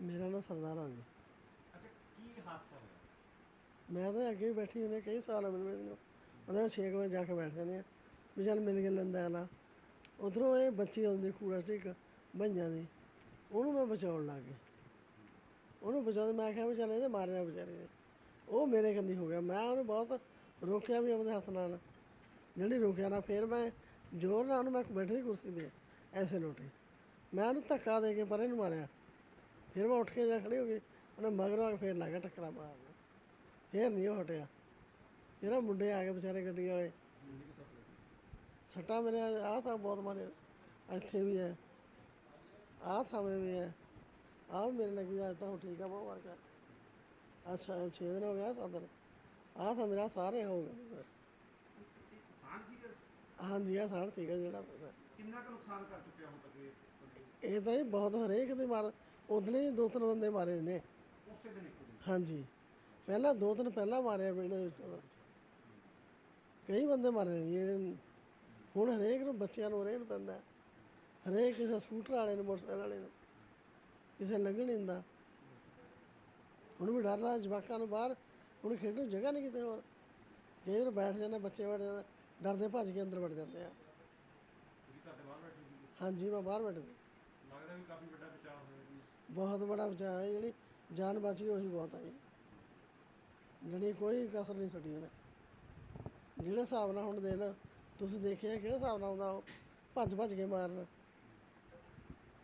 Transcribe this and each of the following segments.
ਮੇਰਾ ਨਾਮ ਸਰਦਾਰ ਜੀ। ਅੱਛਾ ਕੀ ਹਾਦਸਾ ਹੋਇਆ? ਮੈਂ ਤਾਂ ਅੱਗੇ ਹੀ ਬੈਠੀ ਹੁੰਨੇ ਕਈ ਸਾਲ ਹੋ ਗਏ ਮੈਨੂੰ ਉਹਦੇ 6 ਵਜੇ ਜਾ ਕੇ ਬੈਠ ਜਾਂਦੇ ਆ ਵੀ ਚੱਲ ਮਿਲ ਕੇ ਲੈਂਦਾ ਨਾ ਉਧਰੋਂ ਇਹ ਬੱਚੀ ਆਉਂਦੀ ਕੂੜਾ ਸਟਿਕ ਭਈਆਂ ਦੀ। ਉਹਨੂੰ ਮੈਂ ਬਚਾਉਣ ਲੱਗ ਗਈ ਉਹਨੂੰ ਬਚਾਉਂਦੇ ਮੈਂ ਕਿਹਾ ਵੀ ਚੱਲ ਇਹਦੇ ਮਾਰਿਆ ਵਿਚਾਰੇ ਉਹ ਮੇਰੇ ਕੰਨੀ ਹੋ ਗਿਆ। ਮੈਂ ਉਹਨੂੰ ਬਹੁਤ ਰੋਕਿਆ ਵੀ ਆਪਣੇ ਹੱਥ ਨਾਲ। ਜਿਹੜੀ ਰੋਕਿਆ ਨਾ ਫਿਰ ਮੈਂ ਜ਼ੋਰ ਨਾਲ ਉਹਨੂੰ ਮੈਂ ਬੈਠੀ ਕੁਰਸੀ ਤੇ ਐਸੇ ਲੋਟੇ। ਮੈਂ ਉਹਨੂੰ ਧੱਕਾ ਦੇ ਕੇ ਪਰੇ ਨੂੰ ਮਾਰਿਆ। ਫਿਰ ਮੈਂ ਉੱਠ ਕੇ ਜਾ ਖੜੀ ਹੋ ਗਈ ਉਹਨੇ ਮਗਰੋਂ ਆ ਕੇ ਫਿਰ ਲੱਗਾ ਟੱਕਰਾ ਮਾਰਨਾ ਫਿਰ ਨਹੀਂ ਉਹ ਹਟਿਆ। ਉਹ ਮੁੰਡੇ ਆ ਗਏ ਵਿਚਾਰੇ ਗੱਡੀ ਵਾਲੇ। ਸੱਟਾਂ ਮੇਰੇ ਆਹ ਤਾਂ ਬਹੁਤ ਮਾਰੇ ਇੱਥੇ ਵੀ ਹੈ। ਆਹ ਥਾਵੇਂ ਵੀ ਹੈ। ਵੀ ਮੇਰੇ ਲੱਗੀ ਅੱਜ ਤਾਂ ਠੀਕ ਆ ਬਹੁਤ ਵਰਗਾ ਅੱਛਾ 6 ਦਿਨ ਹੋ ਗਿਆ ਸੱਤ ਦਿਨ। ਆਹ ਤਾਂ ਮੇਰਾ ਸਾਰੇ ਹੋ ਗਏ। ਕਿਸਾਨ ਸੀਗਾ ਹਾਂਜੀ ਆ ਸਾੜ ਠੀਕ ਹੈ ਜਿਹੜਾ। ਕਿੰਨਾ ਕੁ ਨੁਕਸਾਨ ਕਰ ਚੁੱਕਿਆ ਹੁਣ ਤੱਕ ਇਹ ਇਹ ਤਾਂ ਹੀ ਬਹੁਤ ਹਰੇਕ ਦੇ ਮਾਰ ਉਦਨੇ ਦੋ ਤਿੰਨ ਬੰਦੇ ਮਾਰੇ ਨੇ। ਉਸੇ ਦਿਨ ਇੱਕੋ ਦਿਨ। ਹਾਂਜੀ। ਪਹਿਲਾਂ ਦੋ ਦਿਨ ਪਹਿਲਾਂ ਮਾਰਿਆ ਪਿੰਡ ਦੇ ਵਿੱਚ। ਉਹਦਾ। ਕਈ ਬੰਦੇ ਮਾਰੇ ਨੇ। ਜੀ। ਹੁਣ ਹਰੇਕ ਨੂੰ ਬੱਚਿਆਂ ਨੂੰ ਹਰੇਕ ਨੂੰ ਪੈਂਦਾ। ਹਰੇਕ ਕਿਸੇ ਸਕੂਟਰ ਵਾਲੇ ਨੂੰ ਮੋਟਰਸਾਈਕਲ ਵਾਲੇ ਨੂੰ। ਕਿਸੇ ਲੰਘਣ ਨਹੀਂ ਦਿੰਦਾ। ਹੁਣ ਵੀ ਡਰ ਰਿਹਾ ਜਵਾਕਾਂ ਨੂੰ ਬਾਹਰ। ਹੁਣ ਖੇਡਣ ਨੂੰ ਜਗ੍ਹਾ ਨਹੀਂ ਕਿਤੇ ਹੋਰ। ਕਈ ਵਾਰ ਬੈਠ ਜਾਂਦੇ ਬੱਚੇ ਬੈਠ ਜਾਂਦੇ। ਡਰਦੇ ਭੱਜ ਕੇ ਅੰਦਰ ਵੜ ਜਾਂਦੇ ਆ। ਤੁਸੀਂ ਤੁਹਾਡੇ ਬਾਹਰ ਬੈਠੇ ਸੀ? ਹਾਂਜੀ ਮੈਂ ਬਾਹਰ ਬੈਠਦਾ ਲੱਗਦਾ ਵੀ ਕਾਫੀ ਵੱਡਾ ਬਚਾਅ ਹੋਇਆ। ਜੀ ਬਹੁਤ ਬੜਾ ਬਚਾਅ ਹੈ, ਜਿਹੜੀ ਜਾਨ ਬਚ ਗਈ ਉਹੀ ਬਹੁਤ ਹੈ ਜਿਹੜੀ ਕੋਈ ਕਸਰ ਨਹੀਂ ਛੱਡੀ ਉਹਨੇ। ਜਿਹੜੇ ਹਿਸਾਬ ਨਾਲ ਹੁਣ ਦੇਣ ਤੁਸੀਂ ਦੇਖਿਆ ਕਿਹੜੇ ਹਿਸਾਬ ਨਾਲ ਆਉਂਦਾ ਉਹ? ਭੱਜ ਭੱਜ ਕੇ ਮਾਰਨ।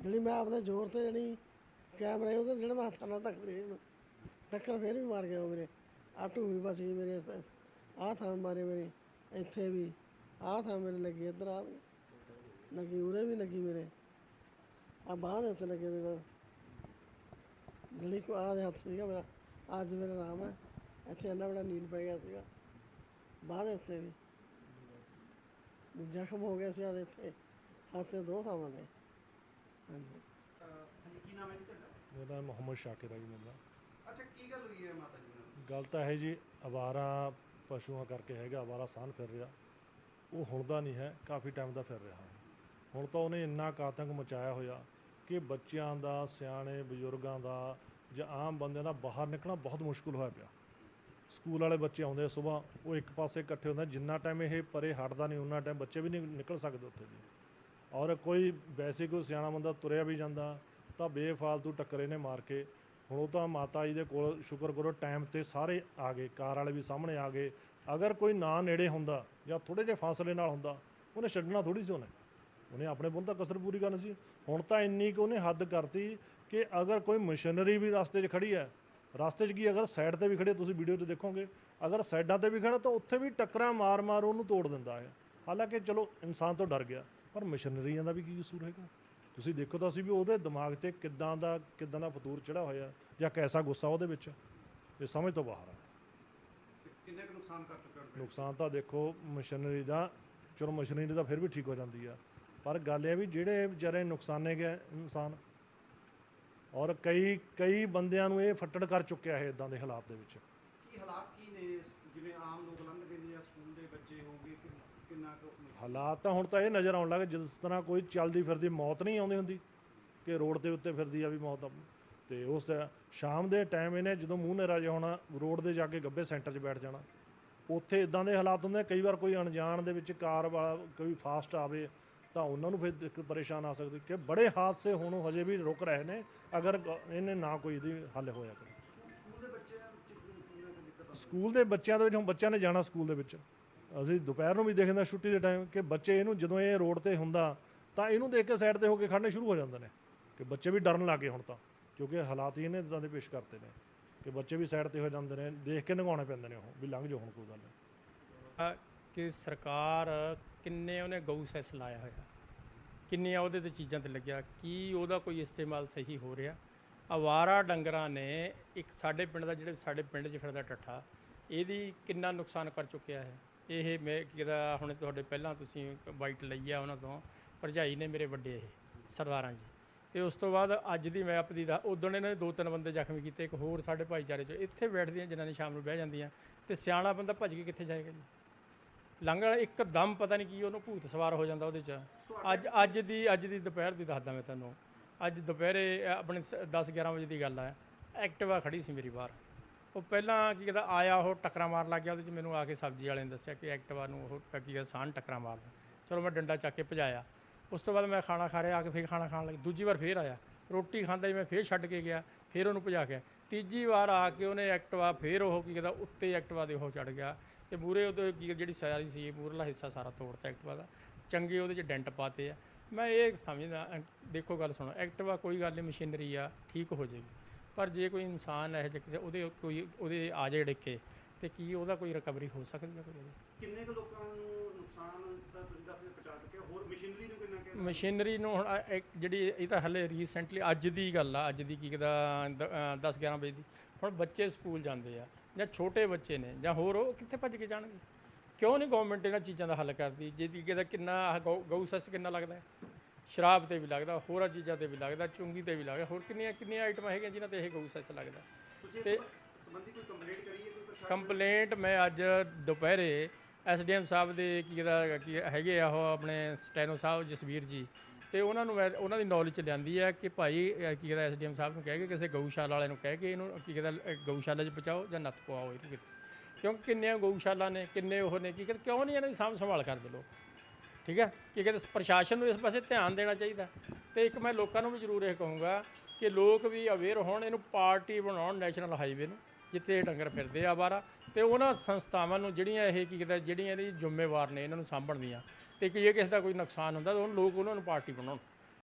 ਜਿਹੜੀ ਮੈਂ ਆਪਦੇ ਜ਼ੋਰ ਤੇ ਜਿਹੜੀ ਕੈਮਰੇ ਉਹਦੇ ਜਿਹੜਾ ਮੈਂ ਹੱਥਾਂ ਨਾਲ ਧੱਕ ਇਹਨੂੰ ਟੱਕਰ ਫੇਰ ਵੀ ਮਾਰ ਗਿਆ ਉਹ ਮੇਰੇ। ਆਟੂ ਵੀ ਬਚ ਗਈ ਮੇਰੇ ਤੇ ਆਹ ਥਾਂ ਮਾਰੇ ਮੇਰੇ। ਇੱਥੇ ਵੀ। ਆਹ ਥਾਂ ਮੇਰੇ ਲੱਗੀ ਇੱਧਰ ਆ ਵੀ। ਲੱਗੀ ਉਰੇ ਵੀ ਲੱਗੀ ਮੇਰੇ। ਆ ਬਾਂਹ ਦੇ ਉੱਤੇ ਲੱਗੇ ਦੇ ਜਿਹੜੀ ਕੋ ਆ ਦੇ ਹੱਥ ਸੀਗਾ ਮੇਰਾ ਅੱਜ ਮੇਰਾ ਨਾਮ ਹੈ। ਇੱਥੇ ਇੰਨਾ ਬੜਾ ਨੀਲ ਪੈ ਗਿਆ ਸੀਗਾ। ਬਾਂਹ ਦੇ ਉੱਤੇ ਵੀ। ਜ਼ਖਮ ਹੋ ਗਿਆ ਸੀ ਆਦੇ ਇੱਥੇ ਹੱਥ ਤੇ ਦੋ ਥਾਵਾਂ ਤੇ। ਹਾਂਜੀ। ਹਾਂਜੀ ਕੀ ਨਾਮ ਹੈ ਜੀ ਤੁਹਾਡਾ? ਮੇਰਾ ਨਾਮ ਮੁਹੰਮਦ ਸ਼ਾਕਿਰ ਹੈ ਜੀ ਮੇਰਾ। ਨਾਮ। ਅੱਛਾ ਕੀ ਗੱਲ ਹੋਈ ਹੈ ਮਾਤਾ ਜੀ ਨਾਲ? ਗੱਲ ਤਾਂ ਹੈ ਜੀ ਅਵਾਰਾ ਪਸ਼ੂਆਂ ਕਰਕੇ ਹੈਗਾ ਅਵਾਰਾ ਸਾਨ ਫਿਰ ਰਿਹਾ। ਉਹ ਹੁਣ ਦਾ ਨਹੀਂ ਹੈ ਕਾਫੀ ਟਾਈਮ ਦਾ ਫਿਰ ਰਿਹਾ। ਹੁਣ ਤਾਂ ਉਹਨੇ ਇੰਨਾ ਕੁ ਆਤੰਕ ਮਚਾਇਆ ਹੋਇਆ ਕਿ ਬੱਚਿਆਂ ਦਾ ਸਿਆਣੇ ਬਜ਼ੁਰਗਾਂ ਦਾ ਜਾਂ ਆਮ ਬੰਦਿਆਂ ਦਾ ਬਾਹਰ ਨਿਕਲਣਾ ਬਹੁਤ ਮੁਸ਼ਕਲ ਹੋਇਆ ਪਿਆ। ਸਕੂਲ ਵਾਲੇ ਬੱਚੇ ਆਉਂਦੇ ਸਵੇਰ ਉਹ ਇੱਕ ਪਾਸੇ ਇਕੱਠੇ ਹੁੰਦੇ ਜਿੰਨਾ ਟਾਈਮ ਇਹ ਪਰੇ ਹਟਦਾ ਨਹੀਂ ਉਹਨਾਂ ਟਾਈਮ ਬੱਚੇ ਵੀ ਨਹੀਂ ਨਿਕਲ ਸਕਦੇ ਉੱਥੇ ਦੀ ਔਰ ਕੋਈ ਵੈਸੇ ਕੋਈ ਸਿਆਣਾ ਬੰਦਾ ਤੁਰਿਆ ਵੀ ਜਾਂਦਾ, ਤਾਂ ਬੇਫਾਲਤੂ ਟੱਕਰੇ ਨੇ ਮਾਰ ਕੇ। ਹੁਣ ਉਹ ਤਾਂ ਮਾਤਾ ਜੀ ਦੇ ਕੋਲ ਸ਼ੁਕਰ ਕਰੋ ਟਾਈਮ ਤੇ ਸਾਰੇ ਆ ਗਏ, ਕਾਰ ਵਾਲੇ ਵੀ ਸਾਹਮਣੇ ਆ ਗਏ। ਅਗਰ ਕੋਈ ਨਾ ਨੇੜੇ ਹੁੰਦਾ ਜਾਂ ਥੋੜੇ ਜਿਹੇ ਫਾਸਲੇ ਨਾਲ ਹੁੰਦਾ, ਉਹਨੇ ਛੱਡਣਾ ਥੋੜੀ ਸੀ ਉਹਨੇ। ਉਹਨੇ ਆਪਣੇ ਬੁੱਲ ਤਾਂ ਕਸਰ ਪੂਰੀ ਕਰਨੀ ਸੀ। ਹੁਣ ਤਾਂ ਇੰਨੀ ਕਿ ਉਹਨੇ ਹੱਦ ਕਰਤੀ ਕਿ ਅਗਰ ਕੋਈ ਮਸ਼ੀਨਰੀ ਵੀ ਰਸਤੇ 'ਚ ਖੜੀ ਹੈ ਰਸਤੇ 'ਚ ਕੀ ਅਗਰ ਸਾਈਡ ਤੇ ਵੀ ਖੜੇ ਤੁਸੀਂ ਵੀਡੀਓ 'ਚ ਦੇਖੋਗੇ ਅਗਰ ਸਾਈਡਾਂ ਤੇ ਵੀ ਖੜਾ ਤਾਂ ਉੱਥੇ ਵੀ ਟੱਕਰਾਂ ਮਾਰ-ਮਾਰ ਉਹਨੂੰ ਤੋੜ ਦਿੰਦਾ ਹੈ। ਹਾਲਾਂਕਿ ਚਲੋ ਇਨਸਾਨ ਤੋਂ ਡਰ ਗਿਆ ਪਰ ਮਸ਼ੀਨਰੀਆਂ ਦਾ ਵੀ ਕੀ ਕਸੂਰ ਹੈਗਾ? ਤੁਸੀਂ ਦੇਖੋ ਤਾਂ ਅਸੀਂ ਵੀ ਉਹਦੇ ਦਿਮਾਗ ਤੇ ਕਿੱਦਾਂ ਦਾ ਕਿੱਦਾਂ ਦਾ ਫਤੂਰ ਚੜਾ ਹੋਇਆ ਜਾਂ ਕੈਸਾ ਗੁੱਸਾ ਉਹਦੇ ਵਿੱਚ ਇਹ ਸਮਝ ਤੋਂ ਬਾਹਰ ਆ। ਕਿੰਨੇ ਕੁ ਨੁਕਸਾਨ ਕਰ ਹੁਣ ਨੁਕਸਾਨ ਤਾਂ ਦੇਖੋ ਮਸ਼ੀਨਰੀ ਦਾ ਚਲੋ ਮਸ਼ੀਨਰੀ ਦਾ ਫਿਰ ਵੀ ਠੀਕ ਹੋ ਜਾਂਦੀ ਆ। ਪਰ ਗੱਲ ਇਹ ਵੀ ਜਿਹੜੇ ਵਿਚਾਰੇ ਨੁਕਸਾਨੇ ਗਏ ਇਨਸਾਨ ਔਰ ਕਈ ਕਈ ਬੰਦਿਆਂ ਨੂੰ ਇਹ ਫੱਟੜ ਕਰ ਚੁੱਕਿਆ ਹੈ ਇਦਾਂ ਦੇ ਹਾਲਾਤ ਦੇ ਵਿੱਚ। ਕੀ ਹਾਲਾਤ ਕੀ ਨੇ? ਜਿਵੇਂ ਆਮ ਲੋਕ ਲੰਘਦੇ ਨੇ ਜਾਂ ਸਕੂਲ ਦੇ ਬੱਚੇ ਹੋਗੇ ਕਿੰਨਾ ਕੁ ਹਾਲਾਤ ਤਾਂ ਹੁਣ ਤਾਂ ਇਹ ਨਜ਼ਰ ਆਉਣ ਲੱਗੇ ਜਿਸ ਤਰ੍ਹਾਂ ਕੋਈ ਚੱਲਦੀ ਫਿਰਦੀ ਮੌਤ ਨਹੀਂ ਆਉਂਦੀ ਹੁੰਦੀ ਕਿ ਰੋਡ ਦੇ ਉੱਤੇ ਫਿਰਦੀ ਆ ਵੀ ਮੌਤ ਆ। ਤੇ ਉਸ ਦਾ ਸ਼ਾਮ ਦੇ ਟਾਈਮ ਇਹਨੇ ਜਦੋਂ ਮੂੰਹ ਨੇਰਾ ਜਿਹਾ ਹੋਣਾ ਰੋਡ ਦੇ ਜਾ ਕੇ ਗੱਬੇ ਸੈਂਟਰ 'ਚ ਬੈਠ ਜਾਣਾ। ਉੱਥੇ ਇਦਾਂ ਦੇ ਹਾਲਾਤ ਹੁੰਦੇ ਕਈ ਵਾਰ ਕੋਈ ਅਣਜਾਣ ਦੇ ਵਿੱਚ ਕਾਰ ਵਾਲਾ ਕੋਈ ਫਾਸਟ ਆਵੇ ਤਾਂ ਉਹਨਾਂ ਨੂੰ ਫਿਰ ਦਿੱਕਤ ਪਰੇਸ਼ਾਨ ਆ ਸਕਦੀ ਕਿ ਬੜੇ ਹਾਦਸੇ ਹੁਣ ਹਜੇ ਵੀ ਰੁਕ ਰਹੇ ਨੇ, ਅਗਰ ਇਹਨੇ ਨਾ ਕੋਈ ਇਹਦੀ ਹੱਲ ਹੋਇਆ ਕਰੇ। ਸਕੂਲ ਦੇ ਬੱਚਿਆਂ ਦੇ ਵਿੱਚ, ਹੁਣ ਬੱਚਿਆਂ ਨੇ ਜਾਣਾ ਸਕੂਲ ਦੇ ਵਿੱਚ। ਅਸੀਂ ਦੁਪਹਿਰ ਨੂੰ ਵੀ ਦੇਖਦੇ ਹਾਂ ਛੁੱਟੀ ਦੇ ਟਾਈਮ ਕਿ ਬੱਚੇ ਇਹਨੂੰ ਜਦੋਂ ਇਹ ਰੋਡ ਤੇ ਹੁੰਦਾ, ਤਾਂ ਇਹਨੂੰ ਦੇਖ ਕੇ ਸਾਈਡ ਤੇ ਹੋ ਕੇ ਖੜਨੇ ਸ਼ੁਰੂ ਹੋ ਜਾਂਦੇ ਨੇ। ਕਿ ਬੱਚੇ ਵੀ ਡਰਨ ਲੱਗੇ ਹੁਣ ਤਾਂ, ਕਿਉਂਕਿ ਹਾਲਾਤ ਹੀ ਇਹਨੇ ਇਦਾਂ ਦੇ ਪੇਸ਼ ਕਰਤੇ ਨੇ। ਕਿ ਬੱਚੇ ਵੀ ਸਾਈਡ ਤੇ ਹੋ ਜਾਂਦੇ ਨੇ, ਦੇਖ ਕੇ ਨਗਾਉਣੇ ਪੈਂਦੇ ਨੇ ਉਹ, ਵੀ ਲੰਘ ਜਾਓ ਹੁਣ ਕੋਈ ਗੱਲ ਨਹੀਂ ਕਿ ਸਰਕਾਰ ਕਿੰਨੇ ਉਹਨੇ ਗਊ ਸੈਸ ਲਾਇਆ ਹੋਇਆ, ਕਿੰਨੀਆਂ ਉਹਦੇ ਤੇ ਚੀਜ਼ਾਂ ਤੇ ਲੱਗਿਆ, ਕੀ ਉਹਦਾ ਕੋਈ ਇਸਤੇਮਾਲ ਸਹੀ ਹੋ ਰਿਹਾ। ਆਵਾਰਾ ਡੰਗਰਾਂ ਨੇ ਇੱਕ ਸਾਡੇ ਪਿੰਡ ਦਾ ਜਿਹੜੇ ਸਾਡੇ ਪਿੰਡ 'ਚ ਫਿਰਦਾ ਟੱਠਾ, ਇਹਦੀ ਕਿੰਨਾ ਨੁਕਸਾਨ ਕਰ ਚੁੱਕਿਆ ਹੈ। ਇਹ ਮੈਂ ਕਿਹਦਾ, ਹੁਣ ਤੁਹਾਡੇ ਪਹਿਲਾਂ ਤੁਸੀਂ ਬਾਈਟ ਲਈ ਆ ਉਹਨਾਂ ਤੋਂ, ਭਰਜਾਈ ਨੇ ਮੇਰੇ ਵੱਡੇ ਇਹ, ਸਰਦਾਰਾਂ ਜੀ। ਤੇ ਉਸ ਤੋਂ ਬਾਅਦ ਅੱਜ ਦੀ ਮੈਂ ਆਪਦੀ ਦਾ, ਉਦੋਂ ਇਹਨਾਂ ਨੇ ਦੋ ਤਿੰਨ ਬੰਦੇ ਜ਼ਖਮੀ ਕੀਤੇ, ਇੱਕ ਹੋਰ ਸਾਡੇ ਭਾਈਚਾਰੇ 'ਚ, ਇੱਥੇ ਬੈਠਦੀਆਂ ਜਿਨ੍ਹਾਂ ਨੇ ਸ਼ਾਮ ਨੂੰ ਬਹਿ ਜਾਂਦੀਆਂ, ਤੇ ਸਿਆਣਾ ਬੰਦਾ ਭੱਜ ਕੇ ਕਿੱਥੇ ਜਾਏਗਾ ਜੀ? ਲੰਘਣ ਇੱਕਦਮ ਪਤਾ ਨਹੀਂ ਕੀ ਉਹਨੂੰ ਭੂਤ ਸਵਾਰ ਹੋ ਜਾਂਦਾ ਉਹਦੇ ਚ। ਅੱਜ ਅੱਜ ਦੀ ਅੱਜ ਦੀ ਦੁਪਹਿਰ ਦੀ ਦੱਸਦਾ ਮੈਂ ਤੁਹਾਨੂੰ ਅੱਜ ਦੁਪਹਿਰੇ ਅ, ਆਪਣੇ 10 11 ਵਜੇ ਦੀ ਗੱਲ ਆ। ਐਕਟਿਵਾ ਖੜੀ ਸੀ ਮੇਰੀ ਬਾਹਰ। ਉਹ ਪਹਿਲਾਂ ਕੀ ਕਹਿੰਦਾ ਆਇਆ ਉਹ ਟੱਕਰਾਂ ਮਾਰ ਲੱਗ ਗਿਆ ਉਹਦੇ ਚ। ਮੈਨੂੰ ਆ ਕੇ ਸਬਜ਼ੀ ਵਾਲੇ ਨੇ ਦੱਸਿਆ ਕਿ ਐਕਟਿਵਾ ਨੂੰ ਉਹ ਕੀ ਕਹਿੰਦਾ ਸਾਨ ਟੱਕਰਾਂ ਮਾਰਦਾ। ਚਲੋ ਮੈਂ ਡੰਡਾ ਚੱਕ ਕੇ ਭਜਾਇਆ। ਉਸ ਤੋਂ ਬਾਅਦ ਮੈਂ ਖਾਣਾ ਖਾ ਰਿਹਾ ਆ ਕੇ ਫੇਰ ਖਾਣਾ ਖਾਣ ਲੱਗ ਦੂਜੀ ਵਾਰ ਫੇਰ ਆਇਆ। ਰੋਟੀ ਖਾਂਦਾ ਹੀ ਮੈਂ ਫੇਰ ਛੱਡ ਕੇ ਗਿਆ ਫੇਰ ਉਹਨੂੰ ਭਜਾ ਕੇ ਆਇਆ। ਤੀਜੀ ਵਾਰ ਆ ਕੇ ਉਹਨੇ ਐਕਟਿਵਾ ਫੇਰ ਉਹ ਕੀ ਕਹਿੰਦਾ ਉੱਤੇ ਐਕਟਿਵਾ ਦੇ ਉਹ ਚੜ ਗਿਆ। ਤੇ ਮੂਰੇ ਉਹਦੇ ਕੀ ਜਿਹੜੀ ਸਾਰੀ ਸੀ ਮੂਰਲਾ ਹਿੱਸਾ ਸਾਰਾ ਤੋੜਤਾ ਐਕਟਿਵਾ ਦਾ। ਚੰਗੇ ਉਹਦੇ 'ਚ ਡੈਂਟ ਪਾਤੇ ਆ। ਮੈਂ ਇਹ ਸਮਝਦਾ ਦੇਖੋ ਗੱਲ ਸੁਣੋ ਐਕਟਿਵਾ ਕੋਈ ਗੱਲ ਨਹੀਂ ਮਸ਼ੀਨਰੀ ਆ ਠੀਕ ਹੋ ਜਾਏਗੀ ਪਰ ਜੇ ਕੋਈ ਇਨਸਾਨ ਇਹ ਜਿਹੇ ਕਿਸੇ ਉਹਦੇ ਕੋਈ ਉਹਦੇ ਆ ਜਾਏ ਡਿੱਕੇ ਤੇ ਕੀ ਉਹਦਾ ਕੋਈ ਰਿਕਵਰੀ ਹੋ ਸਕਦੀ ਹੈ ਕੋਈ ਉਹਦੀ? ਕਿੰਨੇ ਕੁ ਲੋਕਾਂ ਨੂੰ ਨੁਕਸਾਨ ਤਾਂ ਤੁਸੀਂ ਦੱਸ ਰਹੇ ਪਹੁੰਚਾ ਚੁੱਕੇ ਹੋ? ਹੋਰ ਮਸ਼ੀਨਰੀ ਨੂੰ ਕਿੰਨਾ ਕਿ ਮਸ਼ੀਨਰੀ ਨੂੰ ਹੁਣ ਜਿਹੜੀ ਇਹ ਤਾਂ ਹਲੇ ਰੀਸੈਂਟਲੀ ਅੱਜ ਦੀ ਗੱਲ ਆ ਅੱਜ ਦੀ ਕੀ ਕਹਦਾ 10 11 ਵਜੇ ਦੀ। ਹੁਣ ਬੱਚੇ ਸਕੂਲ ਜਾਂਦੇ ਆ। ਜਾਂ ਛੋਟੇ ਬੱਚੇ ਨੇ ਜਾਂ ਹੋਰ ਉਹ ਕਿੱਥੇ ਭੱਜ ਕੇ ਜਾਣਗੇ? ਕਿਉਂ ਨਹੀਂ ਗਵਰਨਮੈਂਟ ਇਹਨਾਂ ਚੀਜ਼ਾਂ ਦਾ ਹੱਲ ਕਰਦੀ? ਜਿਹਦੀ ਕਿਹਦਾ ਕਿੰਨਾ ਗਊ ਸੈਸ ਕਿੰਨਾ ਲੱਗਦਾ ਹੈ? ਸ਼ਰਾਬ ਤੇ ਵੀ ਲੱਗਦਾ ਹੋਰਾਂ ਚੀਜ਼ਾਂ ਤੇ ਵੀ ਲੱਗਦਾ ਚੁੰਗੀ ਤੇ ਵੀ ਲੱਗਦਾ ਹੋਰ ਕਿੰਨੀਆਂ ਕਿੰਨੀਆਂ ਆਈਟਮਾਂ ਹੈਗੀਆਂ ਜਿਨ੍ਹਾਂ ਤੇ ਇਹ ਗਊ ਸੈਸ ਲੱਗਦਾ ਤੇ- ਸੰਬੰ- ਸੰਬੰਧੀ ਕੋਈ ਕੰਪਲੇਂਟ ਕਰੀ ਹੈ ਕੋਈ ਪ੍ਰਸ਼ਾਸਨ ਕੰਪਲੇਂਟ ਮੈਂ ਅੱਜ ਦੁਪਹਿਰੇ ਐਸਡੀਐਮ ਸਾਹਿਬ ਦੇ ਕੀ ਦਾ ਕੀ ਹੈਗੇ ਆ ਉਹ ਆਪਣੇ ਸਟੈਨੋ ਸਾਹਿਬ ਜਸਵੀਰ ਜੀ ਤੇ ਉਹਨਾਂ ਨੂੰ ਉਹਨਾਂ ਦੀ ਨੌਲੇਜ ਚ ਲਿਆਂਦੀ ਹੈ ਕਿ ਭਾਈ ਕੀ ਕਹਿੰਦਾ ਐਸਡੀਐਮ ਸਾਹਿਬ ਨੂੰ ਕਹਿ ਕੇ ਕਿਸੇ ਗਊਸ਼ਾਲਾ ਵਾਲੇ ਨੂੰ ਕਹਿ ਕੇ ਇਹਨੂੰ ਕੀ ਕਹਿੰਦਾ ਗਊਸ਼ਾਲਾ 'ਚ ਪਹੁੰਚਾਓ ਜਾਂ ਨੱਥ ਪਵਾਓ ਇਹਨੂੰ ਕਿਤੇ। ਕਿਉਂਕਿ ਕਿੰਨੀਆਂ ਗਊਸ਼ਾਲਾ ਨੇ, ਕਿੰਨੇ ਉਹ ਨੇ, ਕੀ ਕਹਿੰਦੇ, ਕਿਉਂ ਨਹੀਂ ਇਹਨਾਂ ਦੀ ਸਾਂਭ ਸੰਭਾਲ ਕਰਦੇ ਲੋਕ? ਠੀਕ ਹੈ? ਕੀ ਕਹਿੰਦੇ ਪ੍ਰਸ਼ਾਸਨ ਨੂੰ ਇਸ ਪਾਸੇ ਧਿਆਨ ਦੇਣਾ ਚਾਹੀਦਾ। ਤੇ ਇੱਕ ਮੈਂ ਲੋਕਾਂ ਨੂੰ ਵੀ ਜ਼ਰੂਰ ਇਹ ਕਹੂੰਗਾ ਕਿ ਲੋਕ ਵੀ ਅਵੇਅਰ ਹੋਣ, ਇਹਨੂੰ ਪਾਰਟੀ ਬਣਾਉਣ ਨੈਸ਼ਨਲ ਹਾਈਵੇ ਨੂੰ, ਜਿੱਥੇ ਇਹ ਡੰਗਰ ਫਿਰਦੇ ਆ ਬਾਰਾ ਤੇ ਉਹਨਾਂ ਸੰਸਥਾਵਾਂ ਨੂੰ ਜਿਹੜੀਆਂ ਇਹ ਕੀ ਕਹਿੰਦਾ, ਜਿਹੜੀਆਂ ਇਹਦੀ ਜ਼ਿੰਮੇਵਾਰ ਨੇ, ਇਹਨਾਂ ਨੂੰ ਸਾਂਭਣ ਦੀਆਂ। ਤੇ ਕਿ ਜੇ ਕਿਸੇ ਦਾ ਕੋਈ ਨੁਕਸਾਨ ਹੁੰਦਾ ਤਾਂ ਉਹ ਲੋਕ ਉਹਨਾਂ ਨੂੰ ਪਾਰਟੀ ਬਣਾਉਣ।